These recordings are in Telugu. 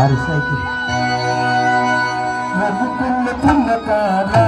Arif Saikir Rabu Kunna Kunna Tara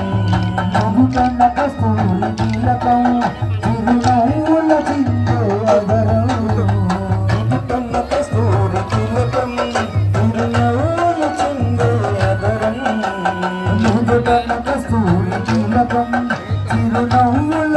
మగుకన్న కస్తూరి తిలకం చిరునవ్వుల చిందో అదరం మగుకన్న కస్తూరి తిలకం చిరునవ్వుల చిందో అదరం మగుకన్న కస్తూరి తిలకం చిరునవ్వుల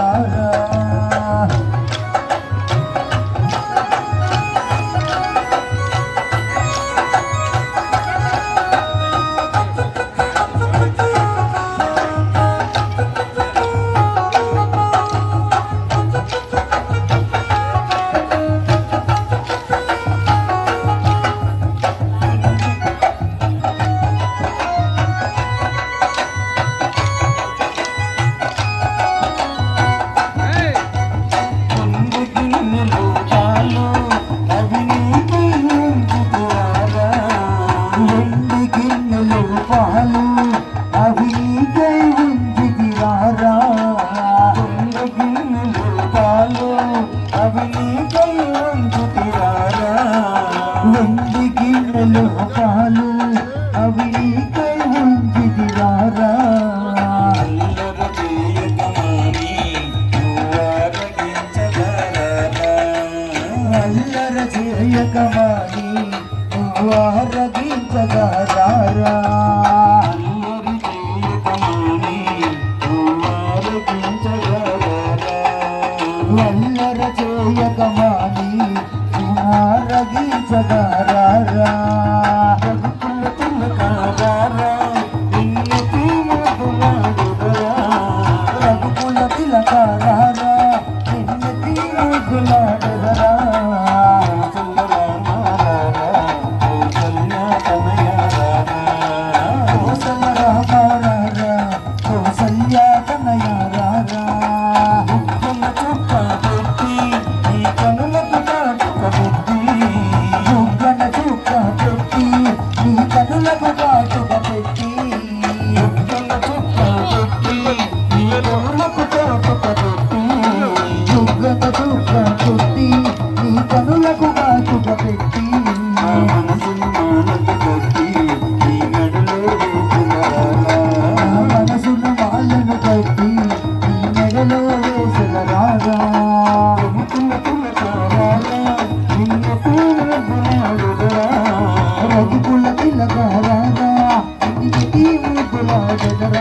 अभी Gracias.